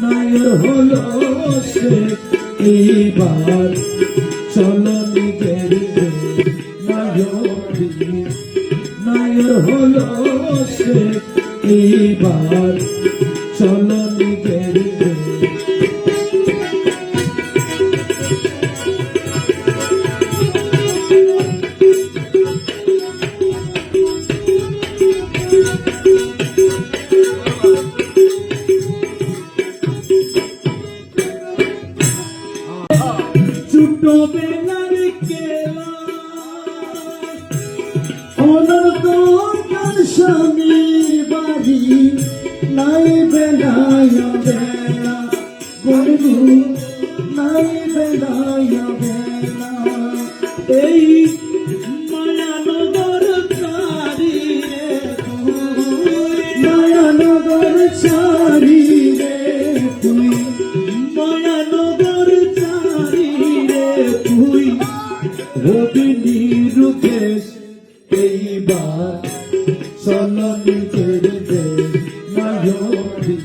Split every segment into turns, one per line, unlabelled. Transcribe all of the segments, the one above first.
নায়রি হলো সে এইবার চলো নিজের নায়রি হলো সে এইবার চলো স্বামীর বাড়ি নাই বেলায় বেলা বন্ধু নাই বেলায় বেলা এই চলো নিজের নায়রি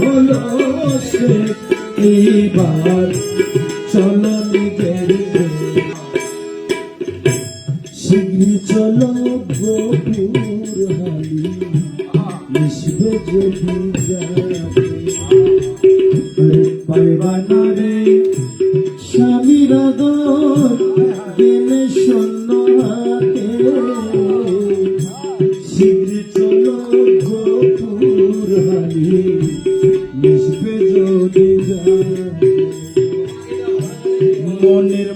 হলো সে এইবার চলো নিজের শিগগির চলো গোপুর হালি মিশবে যদি যাবে পাইবানা রে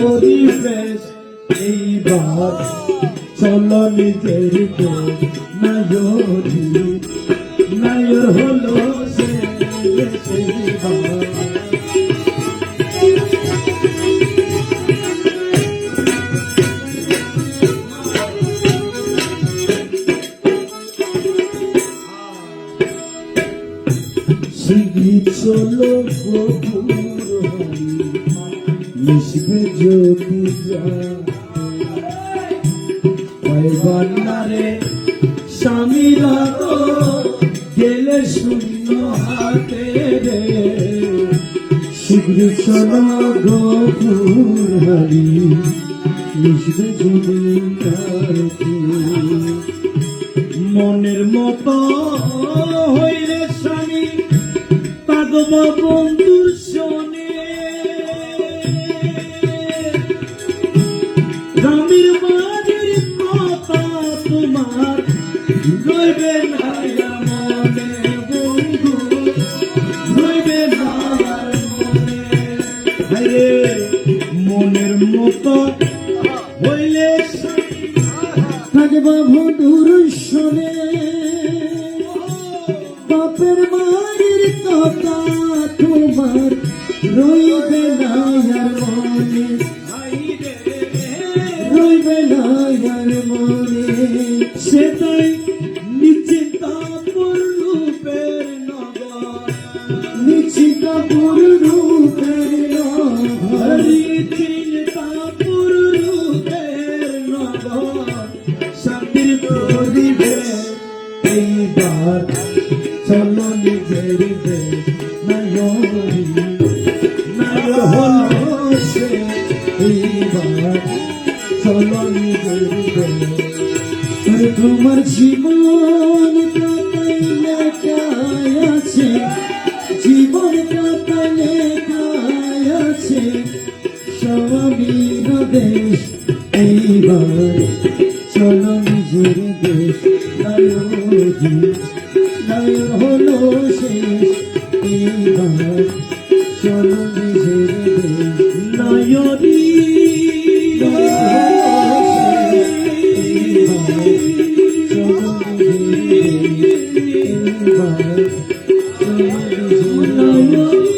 পরিবেশ এইবার। চলো নিজের নায়রি নায়র হলো সে চলো গোপুর হারি মিশবে যদি যাবে স্বামীরা তো গেলে শূন্য হাতে রে। শীঘ্র চলো গোপুর হারি মিশবে যাবে মনের মতো হইলে স্বামী পাগব বন্ধুর শোনে মনের মতো হইলে থাকবা ভটুর শোনে বাপের মারির কথা তোমার রইবে না মনে। রইবে না মনে। সেটাই নিশ্চিতা নগর। নিশ্চিতা রূপের জীবন আছে জীবন আছে স্বামীর দেশ, এইবার চলো নিজের দেশ নায়র হলো শেষ, এইবার চলো নিজের দেশ নায়রি Thank
you.